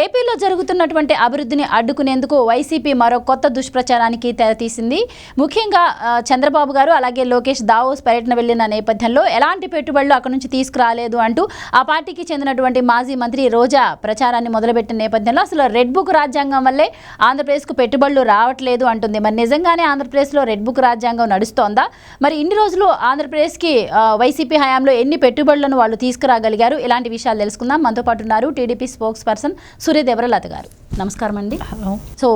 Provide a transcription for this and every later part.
ఏపీలో జరుగుతున్నటువంటి అభివృద్ధిని అడ్డుకునేందుకు వైసీపీ మరో కొత్త దుష్ప్రచారానికి తెరతీసింది ముఖ్యంగా చంద్రబాబు గారు అలాగే లోకేష్ దావోస్ పర్యటన వెళ్ళిన నేపథ్యంలో ఎలాంటి పెట్టుబడులు అక్కడి నుంచి తీసుకురాలేదు అంటూ ఆ పార్టీకి చెందినటువంటి మాజీ మంత్రి రోజా ప్రచారాన్ని మొదలుపెట్టిన నేపథ్యంలో అసలు రెడ్ బుక్ రాజ్యాంగం వల్లే ఆంధ్రప్రదేశ్కు పెట్టుబడులు రావట్లేదు అంటుంది. మరి నిజంగానే ఆంధ్రప్రదేశ్లో రెడ్ బుక్ రాజ్యాంగం నడుస్తోందా? మరి ఇన్ని రోజులు ఆంధ్రప్రదేశ్కి వైసీపీ హయాంలో ఎన్ని పెట్టుబడులను వాళ్ళు తీసుకురాగలిగారు? ఇలాంటి విషయాలు తెలుసుకుందాం. మనతో పాటు ఉన్నారు టీడీపీ స్పోక్స్ పర్సన్ సూర్యదేవరలత గారు. నమస్కారం అండి సో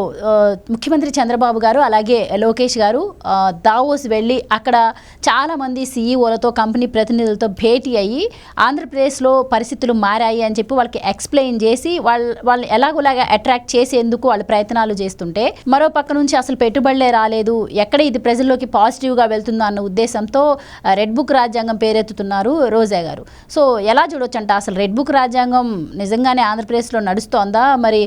ముఖ్యమంత్రి చంద్రబాబు గారు అలాగే లోకేష్ గారు దావోస్ వెళ్ళి అక్కడ చాలామంది సీఈఓలతో కంపెనీ ప్రతినిధులతో భేటీ అయ్యి ఆంధ్రప్రదేశ్లో పరిస్థితులు మారాయి అని చెప్పి వాళ్ళకి ఎక్స్ప్లెయిన్ చేసి వాళ్ళ వాళ్ళని ఎలాగోలాగా అట్రాక్ట్ చేసేందుకు వాళ్ళు ప్రయత్నాలు చేస్తుంటే మరో పక్క నుంచి అసలు పెట్టుబడులే రాలేదు ఎక్కడ ఇది ప్రజల్లోకి పాజిటివ్గా వెళ్తుందో అన్న ఉద్దేశంతో రెడ్ బుక్ రాజ్యాంగం పేరెత్తుతున్నారు రోజా గారు. సో ఎలా చూడొచ్చు అంట అసలు రెడ్ బుక్ రాజ్యాంగం నిజంగానే ఆంధ్రప్రదేశ్లో నడుస్తోందా మరి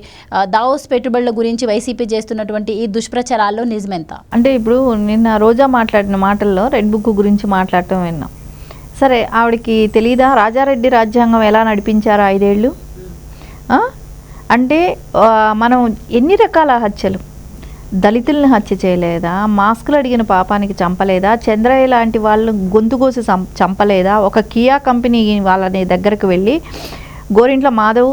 దావోస్ పెట్టుబడుల గురించి వైసీపీ చేస్తున్నటువంటి ఈ దుష్ప్రచారాల్లో నిజమెంత? అంటే ఇప్పుడు నిన్న రోజా మాట్లాడిన మాటల్లో రెడ్ బుక్ గురించి మాట్లాడటం విన్నాం. సరే ఆవిడకి తెలీదా? రాజారెడ్డి రాజ్యాంగం ఎలా నడిపించారో ఐదేళ్ళు? అంటే మనం ఎన్ని రకాల హత్యలు? దళితుల్ని హత్య చేయలేదా? మాస్కులు అడిగిన పాపానికి చంపలేదా? చంద్రయ్య లాంటి వాళ్ళు గొంతు కోసి చంపలేదా? ఒక కియా కంపెనీ వాళ్ళని దగ్గరకు వెళ్ళి గోరింట్ల మాధవ్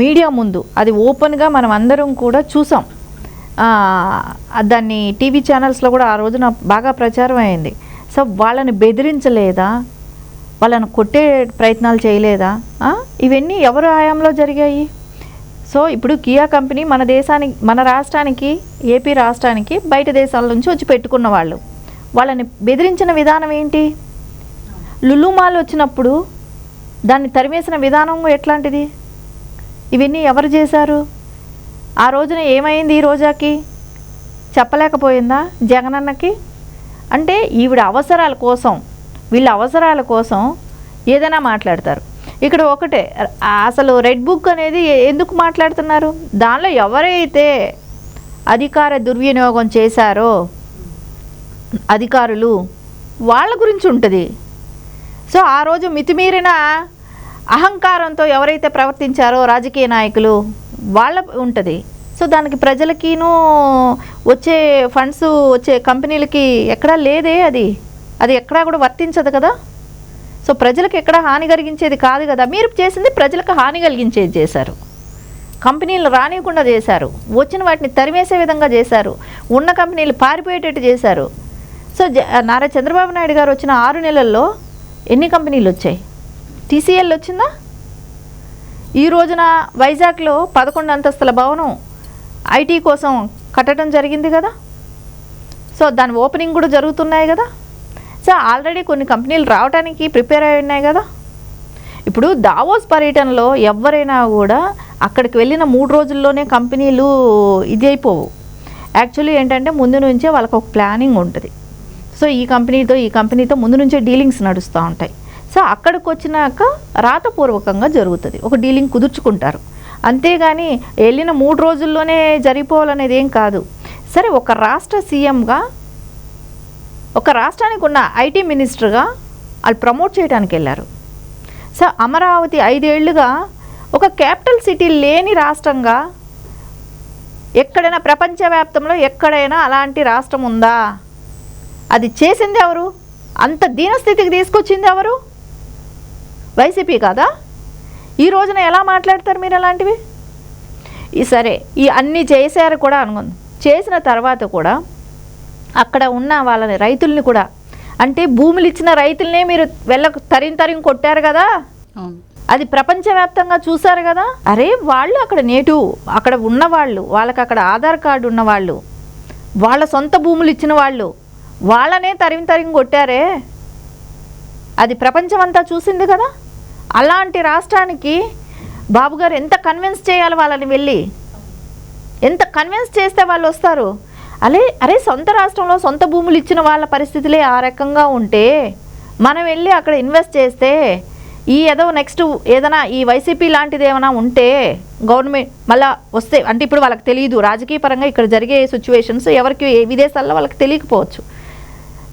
మీడియా ముందు. అది ఓపెన్గా మనం అందరం కూడా చూసాం. దాన్ని టీవీ ఛానల్స్లో కూడా ఆ రోజున బాగా ప్రచారం అయింది. సో వాళ్ళని బెదిరించలేదా? వాళ్ళని కొట్టే ప్రయత్నాలు చేయలేదా? ఇవన్నీ ఎవరు ఆయాంలో జరిగాయి? సో ఇప్పుడు కియా కంపెనీ మన దేశానికి మన రాష్ట్రానికి ఏపీ రాష్ట్రానికి బయట దేశాల నుంచి వచ్చి పెట్టుకున్న వాళ్ళు. వాళ్ళని బెదిరించిన విధానం ఏంటి? లులుమాల్ వచ్చినప్పుడు దాన్ని తరిమేసిన విధానం ఎట్లాంటిది? ఇవన్నీ ఎవరు చేశారు? ఆ రోజున ఏమైంది ఈ రోజాకి? చెప్పలేకపోయిందా జగనన్నకి? అంటే ఈవిడ అవసరాల కోసం వీళ్ళ అవసరాల కోసం ఏదైనా మాట్లాడతారు. ఇక్కడ ఒకటే అసలు రెడ్ బుక్ అనేది ఎందుకు మాట్లాడుతున్నారు? దానిలో ఎవరైతే అధికార దుర్వినియోగం చేశారో అధికారులు వాళ్ళ గురించి ఉంటుంది. సో ఆ రోజు మితిమీరిన అహంకారంతో ఎవరైతే ప్రవర్తించారో రాజకీయ నాయకులు వాళ్ళ ఉంటుంది. సో దానికి ప్రజలకిను వచ్చే ఫండ్స్ వచ్చే కంపెనీలకి ఎక్కడా లేదే అది. అది ఎక్కడా కూడా వర్తించదు కదా. సో ప్రజలకు ఎక్కడ హాని కలిగించేది కాదు కదా. మీరు చేసింది ప్రజలకు హాని కలిగించేది చేశారు. కంపెనీలు రానివ్వకుండా చేశారు. వచ్చిన వాటిని తరిమేసే విధంగా చేశారు. ఉన్న కంపెనీలు పారిపోయేటట్టు చేశారు. సో జ నారా చంద్రబాబు నాయుడు గారు వచ్చిన ఆరు నెలల్లో ఎన్ని కంపెనీలు వచ్చాయి? టీసీఎల్ వచ్చిందా? ఈ రోజున వైజాగ్లో పదకొండు అంతస్తుల భవనం ఐటీ కోసం కట్టడం జరిగింది కదా? సో దాని ఓపెనింగ్ కూడా జరుగుతున్నాయి కదా? సో ఆల్రెడీ కొన్ని కంపెనీలు రావడానికి ప్రిపేర్ అయి ఉన్నాయి కదా? ఇప్పుడు దావోస్ పర్యటనలో ఎవరైనా కూడా అక్కడికి వెళ్ళిన మూడు రోజుల్లోనే కంపెనీలు ఇది అయిపోవు. యాక్చువల్లీ ఏంటంటే ముందు నుంచే వాళ్ళకి ఒక ప్లానింగ్ ఉంటుంది. సో ఈ కంపెనీతో ఈ కంపెనీతో ముందు నుంచే డీలింగ్స్ నడుస్తూ ఉంటాయి. సో అక్కడికి వచ్చినాక రాతపూర్వకంగా జరుగుతుంది. ఒక డీలింగ్ కుదుర్చుకుంటారు. అంతేగాని వెళ్ళిన మూడు రోజుల్లోనే జరిగిపోవాలనేది ఏం కాదు. సరే ఒక రాష్ట్ర సీఎంగా ఒక రాష్ట్రానికి ఉన్న ఐటీ మినిస్టర్గా వాళ్ళు ప్రమోట్ చేయడానికి వెళ్ళారు. సో అమరావతి ఐదేళ్ళుగా ఒక క్యాపిటల్ సిటీ లేని రాష్ట్రంగా ఎక్కడైనా ప్రపంచవ్యాప్తంలో ఎక్కడైనా అలాంటి రాష్ట్రం ఉందా? అది చేసింది ఎవరు? అంత దీనస్థితికి తీసుకొచ్చింది ఎవరు? వైసీపీ కాదా? ఈ రోజున ఎలా మాట్లాడతారు మీరు అలాంటివి? ఈ సరే ఈ అన్నీ చేశారు కూడా అనుకుందాం. చేసిన తర్వాత కూడా అక్కడ ఉన్న వాళ్ళని రైతుల్ని కూడా అంటే భూములు ఇచ్చిన రైతులనే మీరు వెళ్ళ తరిం తరిం కొట్టారు కదా? అది ప్రపంచవ్యాప్తంగా చూశారు కదా? అరే వాళ్ళు అక్కడ నేటివ్ అక్కడ ఉన్నవాళ్ళు వాళ్ళకి అక్కడ ఆధార్ కార్డు ఉన్నవాళ్ళు వాళ్ళ సొంత భూములు ఇచ్చిన వాళ్ళు వాళ్ళనే తరిమి తరిమి కొట్టారే? అది ప్రపంచం అంతా చూసింది కదా? అలాంటి రాష్ట్రానికి బాబు గారు ఎంత కన్విన్స్ చేయాలి వాళ్ళని వెళ్ళి? ఎంత కన్విన్స్ చేస్తే వాళ్ళు వస్తారు? అరే అరే సొంత రాష్ట్రంలో సొంత భూములు ఇచ్చిన వాళ్ళ పరిస్థితులే ఆ రకంగా ఉంటే మనం వెళ్ళి అక్కడ ఇన్వెస్ట్ చేస్తే ఈ ఏదో నెక్స్ట్ ఏదైనా ఈ వైసీపీ లాంటిది ఏమైనా ఉంటే గవర్నమెంట్ మళ్ళా వస్తే అంటే ఇప్పుడు వాళ్ళకి తెలియదు రాజకీయ పరంగా ఇక్కడ జరిగే సిచ్యువేషన్స్ ఎవరికి విదేశాల్లో వాళ్ళకి తెలియకపోవచ్చు.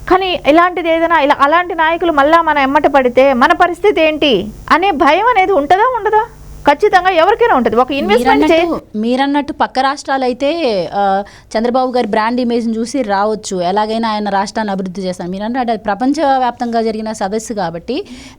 కానీ ఇలాంటిది ఏదైనా ఇలా అలాంటి నాయకులు మళ్ళా మన ఎమ్మట పడితే మన పరిస్థితి ఏంటి? అనే భయం అనేది ఉంటుందా ఉండదా? ఖచ్చితంగా ఎవరికైనా ఉంటుంది. ఒక ఇన్వెస్ట్మెంట్ మీరన్నట్టు మీరన్నట్టు పక్క రాష్ట్రాలు అయితే చంద్రబాబు గారి బ్రాండ్ ఇమేజ్ని చూసి రావచ్చు. ఎలాగైనా ఆయన రాష్ట్రాన్ని అభివృద్ధి చేస్తాను. మీరు అన్నట్టు అది ప్రపంచవ్యాప్తంగా జరిగిన సదస్సు కాబట్టి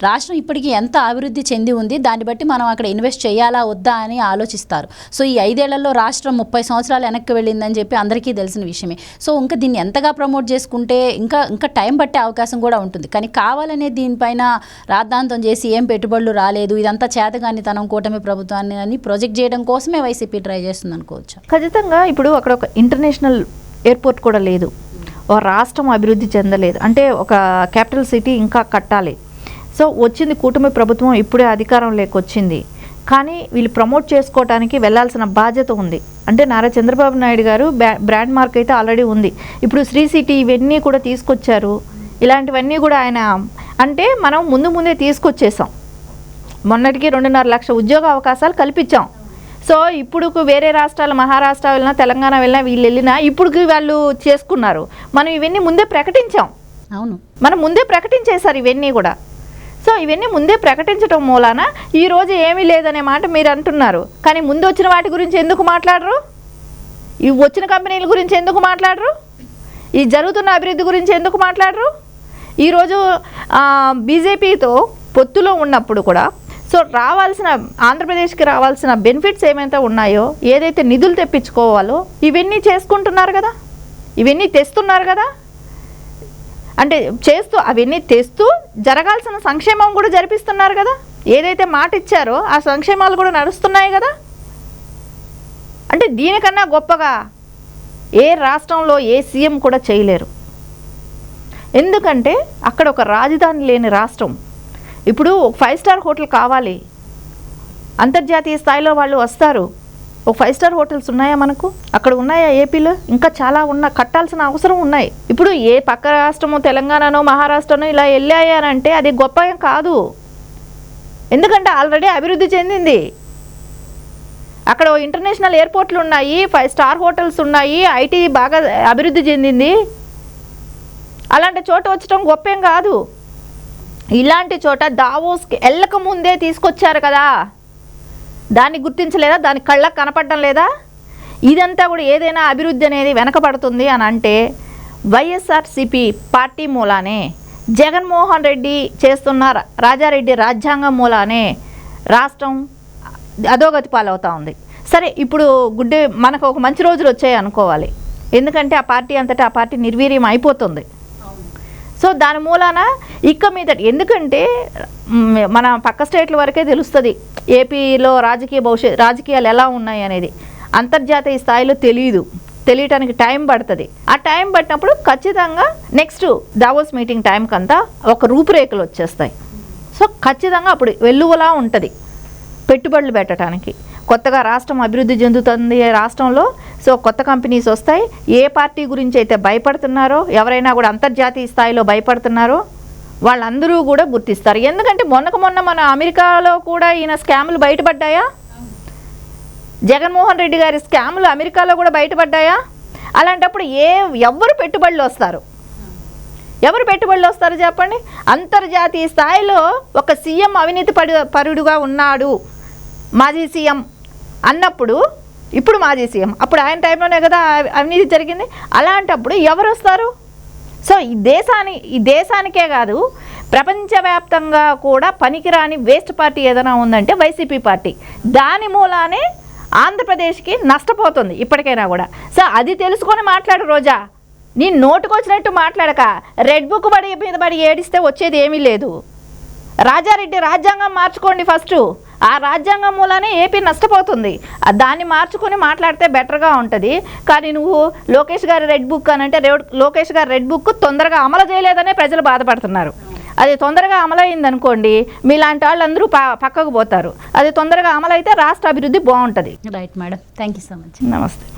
రాష్ట్రం ఇప్పటికీ ఎంత అభివృద్ధి చెంది ఉంది దాన్ని బట్టి మనం అక్కడ ఇన్వెస్ట్ చేయాలా వద్దా అని ఆలోచిస్తారు. సో ఈ ఐదేళ్ళలో రాష్ట్రం ముప్పై సంవత్సరాలు వెనక్కి వెళ్ళిందని చెప్పి అందరికీ తెలిసిన విషయమే. సో ఇంకా దీన్ని ఎంతగా ప్రమోట్ చేసుకుంటే ఇంకా ఇంకా టైం పట్టే అవకాశం కూడా ఉంటుంది. కానీ కావాలనే దీనిపైన రాద్ధాంతం చేసి ఏం పెట్టుబడులు రాలేదు ఇదంతా చేతగానితనం కూటమి ప్రభుత్వాన్ని అని ప్రొజెక్ట్ చేయడం కోసమే వైసీపీ ట్రై చేస్తుంది అనుకోవచ్చు? ఖచ్చితంగా ఇప్పుడు అక్కడ ఒక ఇంటర్నేషనల్ ఎయిర్పోర్ట్ కూడా లేదు. ఒక రాష్ట్రం అభివృద్ధి చెందలేదు. అంటే ఒక క్యాపిటల్ సిటీ ఇంకా కట్టాలి. సో వచ్చింది కూటమి ప్రభుత్వం ఇప్పుడే అధికారం లేకొచ్చింది. కానీ వీళ్ళు ప్రమోట్ చేసుకోవడానికి వెళ్ళాల్సిన బాధ్యత ఉంది. అంటే నారా చంద్రబాబు నాయుడు గారు బ్రాండ్ మార్క్ అయితే ఆల్రెడీ ఉంది. ఇప్పుడు శ్రీ సిటీ ఇవన్నీ కూడా తీసుకొచ్చారు. ఇలాంటివన్నీ కూడా ఆయన అంటే మనం ముందు ముందే తీసుకొచ్చేసాం. మొన్నటికి రెండున్నర లక్ష ఉద్యోగ అవకాశాలు కల్పించాం. సో ఇప్పుడు వేరే రాష్ట్రాలు మహారాష్ట్ర వెళ్ళినా తెలంగాణ వెళ్ళినా వీళ్ళు వెళ్ళినా ఇప్పుడు వాళ్ళు చేసుకున్నారు. మనం ఇవన్నీ ముందే ప్రకటించాం. అవును. మనం ముందే ప్రకటించేశారు ఇవన్నీ కూడా. సో ఇవన్నీ ముందే ప్రకటించడం మూలాన ఈ రోజు ఏమీ లేదనే మాట మీరు అంటున్నారు. కానీ ముందు వచ్చిన వాటి గురించి ఎందుకు మాట్లాడరు? ఈ వచ్చిన కంపెనీల గురించి ఎందుకు మాట్లాడరు? ఈ జరుగుతున్న అభివృద్ధి గురించి ఎందుకు మాట్లాడరు? ఈరోజు బీజేపీతో పొత్తులో ఉన్నప్పుడు కూడా సో రావాల్సిన ఆంధ్రప్రదేశ్కి రావాల్సిన బెనిఫిట్స్ ఏమైతే ఉన్నాయో ఏదైతే నిధులు తెప్పించుకోవాలో ఇవన్నీ చేసుకుంటున్నారు కదా? ఇవన్నీ తెస్తున్నారు కదా? అంటే చేస్తూ అవన్నీ తెస్తూ జరగాల్సిన సంక్షేమం కూడా జరిపిస్తున్నారు కదా? ఏదైతే మాట ఇచ్చారో ఆ సంక్షేమాలు కూడా నడుస్తున్నాయి కదా? అంటే దీనికన్నా గొప్పగా ఏ రాష్ట్రంలో ఏ సీఎం కూడా చేయలేరు. ఎందుకంటే అక్కడ ఒక రాజధాని లేని రాష్ట్రం. ఇప్పుడు ఒక ఫైవ్ స్టార్ హోటల్ కావాలి. అంతర్జాతీయ స్థాయిలో వాళ్ళు వస్తారు. ఒక ఫైవ్ స్టార్ హోటల్స్ ఉన్నాయా మనకు? అక్కడ ఉన్నాయా ఏపీలో? ఇంకా చాలా ఉన్న కట్టాల్సిన అవసరం ఉన్నాయి. ఇప్పుడు ఏ పక్క రాష్ట్రమో తెలంగాణనో మహారాష్ట్రనో ఇలా వెళ్ళాయనంటే అది గొప్ప కాదు. ఎందుకంటే ఆల్రెడీ అభివృద్ధి చెందింది. అక్కడ ఇంటర్నేషనల్ ఎయిర్పోర్ట్లు ఉన్నాయి ఫైవ్ స్టార్ హోటల్స్ ఉన్నాయి ఐటీ బాగా అభివృద్ధి చెందింది. అలాంటి చోట వచ్చటం గొప్పేం కాదు. ఇలాంటి చోట దావోస్కి వెళ్ళక ముందే తీసుకొచ్చారు కదా. దాన్ని గుర్తించలేదా? దాని కళ్ళకు కనపడడం లేదా? ఇదంతా కూడా ఏదైనా అభివృద్ధి అనేది వెనకబడుతుంది అని అంటే వైఎస్ఆర్సిపి పార్టీ మూలానే జగన్మోహన్ రెడ్డి చేస్తున్న రాజారెడ్డి రాజ్యాంగం మూలానే రాష్ట్రం అధోగతి పాలవుతూ ఉంది. సరే ఇప్పుడు గుడ్డే మనకు ఒక మంచి రోజులు వచ్చాయి అనుకోవాలి. ఎందుకంటే ఆ పార్టీ అంతటా ఆ పార్టీ నిర్వీర్యం అయిపోతుంది. సో దాని మూలాన ఇక్క మీద ఎందుకంటే మన పక్క స్టేట్ల వరకే తెలుస్తుంది ఏపీలో రాజకీయ భవిష్యత్ రాజకీయాలు ఎలా ఉన్నాయి అనేది. అంతర్జాతీయ స్థాయిలో తెలియదు. తెలియటానికి టైం పడుతుంది. ఆ టైం పట్టినప్పుడు ఖచ్చితంగా నెక్స్ట్ దావోస్ మీటింగ్ టైంకి అంతా ఒక రూపురేఖలు వచ్చేస్తాయి. సో ఖచ్చితంగా అప్పుడు వెల్లువలా ఉంటుంది. పెట్టుబడులు పెట్టడానికి కొత్తగా రాష్ట్రం అభివృద్ధి చెందుతుంది రాష్ట్రంలో? సో కొత్త కంపెనీస్ వస్తాయి. ఏ పార్టీ గురించి అయితే భయపడుతున్నారో ఎవరైనా కూడా అంతర్జాతీయ స్థాయిలో భయపడుతున్నారో వాళ్ళందరూ కూడా గుర్తిస్తారు. ఎందుకంటే మొన్నకు మొన్న మన అమెరికాలో కూడా ఈయన స్కాములు బయటపడ్డాయా? జగన్మోహన్ రెడ్డి గారి స్కాములు అమెరికాలో కూడా బయటపడ్డాయా? అలాంటప్పుడు ఏ ఎవరు పెట్టుబడులు వస్తారు? ఎవరు పెట్టుబడులు వస్తారు చెప్పండి? అంతర్జాతీయ స్థాయిలో ఒక సీఎం అవినీతి పడు పరుడుగా ఉన్నాడు. మాజీ సీఎం అన్నప్పుడు ఇప్పుడు మాజీ సీఎం అప్పుడు ఆయన టైంలోనే కదా అవినీతి జరిగింది. అలాంటప్పుడు ఎవరు వస్తారు సో ఈ దేశాన్ని ఈ దేశానికే కాదు ప్రపంచవ్యాప్తంగా కూడా పనికిరాని వేస్ట్ పార్టీ ఏదైనా ఉందంటే వైసీపీ పార్టీ. దాని మూలానే ఆంధ్రప్రదేశ్కి నష్టపోతుంది ఇప్పటికైనా కూడా. సో అది తెలుసుకొని మాట్లాడు రోజా. నీ నోటుకొచ్చినట్టు మాట్లాడక. రెడ్ బుక్ పడి మీద పడి ఏడిస్తే వచ్చేది ఏమీ లేదు. రాజారెడ్డి రాజ్యాంగం మార్చుకోండి ఫస్ట్. ఆ రాజ్యాంగం మూలానే ఏపీ నష్టపోతుంది. దాన్ని మార్చుకొని మాట్లాడితే బెటర్గా ఉంటుంది. కానీ నువ్వు లోకేష్ గారి రెడ్ బుక్ అని అంటే లోకేష్ గారి రెడ్ బుక్ తొందరగా అమలు చేయలేదనే ప్రజలు బాధపడుతున్నారు. అది తొందరగా అమలైంది అనుకోండి మీలాంటి వాళ్ళందరూ పక్కకు పోతారు. అది తొందరగా అమలైతే రాష్ట్ర అభివృద్ధి బాగుంటుంది. Right madam thank you so much నమస్తే.